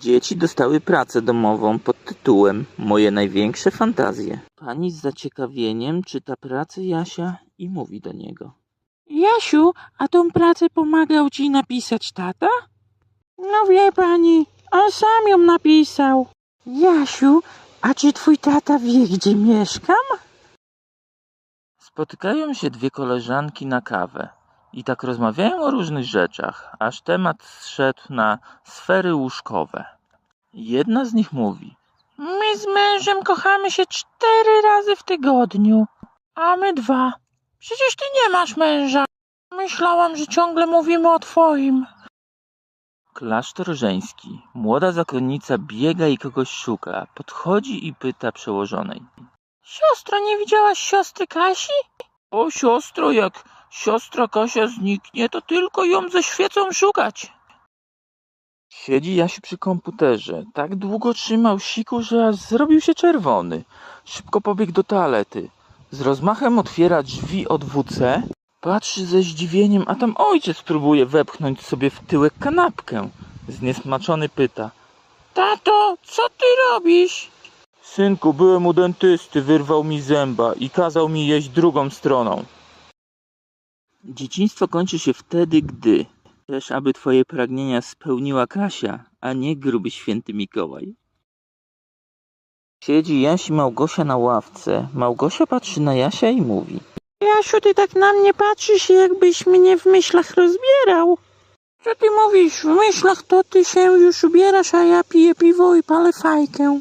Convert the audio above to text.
Dzieci dostały pracę domową pod tytułem Moje największe fantazje. Pani z zaciekawieniem czyta pracę Jasia i mówi do niego. Jasiu, a tą pracę pomagał ci napisać tata? No wie pani, on sam ją napisał. Jasiu, a czy twój tata wie, gdzie mieszkam? Spotykają się dwie koleżanki na kawę i tak rozmawiają o różnych rzeczach, aż temat zszedł na sfery łóżkowe. Jedna z nich mówi: My z mężem kochamy się cztery razy w tygodniu, a my dwa. Przecież ty nie masz męża. Myślałam, że ciągle mówimy o twoim. Klasztor żeński. Młoda zakonnica biega i kogoś szuka. Podchodzi i pyta przełożonej. Siostro, nie widziałaś siostry Kasi? O siostro, jak siostra Kasia zniknie, to tylko ją ze świecą szukać. Siedzi Jasiu przy komputerze. Tak długo trzymał siku, że aż zrobił się czerwony. Szybko pobiegł do toalety. Z rozmachem otwiera drzwi od WC. Patrzy ze zdziwieniem, a tam ojciec próbuje wepchnąć sobie w tyłek kanapkę. Zniesmaczony pyta. Tato, co ty robisz? Synku, byłem u dentysty, wyrwał mi zęba i kazał mi jeść drugą stroną. Dzieciństwo kończy się wtedy, gdy chcesz, aby twoje pragnienia spełniła Kasia, a nie gruby święty Mikołaj. Siedzi Jaś i Małgosia na ławce. Małgosia patrzy na Jasia i mówi. Jasiu, ty tak na mnie patrzysz, jakbyś mnie w myślach rozbierał. Co ty mówisz? W myślach to ty się już ubierasz, a ja piję piwo i palę fajkę.